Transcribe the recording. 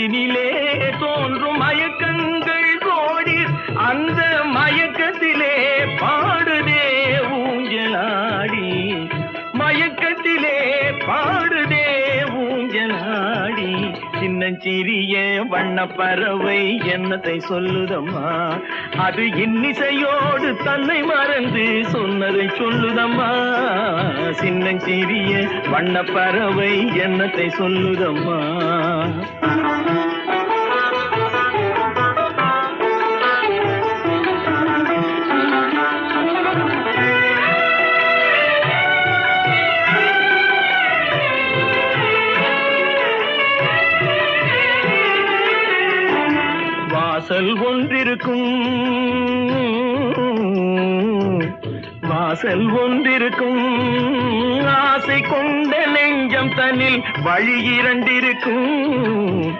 இனிலே தோன்றும் மயக்கங்கள் கோடி அந்த மயக்கத்திலே பாடுதே ஊஞ்சலாடி. மயக்கத்திலே பாடுதே ஊஞ்சலாடி. சின்னஞ்சிறிய வண்ண பறவை என்னத்தை சொல்லுதம்மா? அது இன்னிசையோடு தன்னை மறந்து சொன்னதை சொல்லுதம்மா? சின்னஞ்சிறிய வண்ண பறவை எண்ணத்தை சொல்லுதம்மா? வாசல் ஒன்றிருக்கும் வாசல் ஒன்றிருக்கும். ஆசை கொண்ட நெஞ்சம் தன்னில் வழி இரண்டிருக்கும்.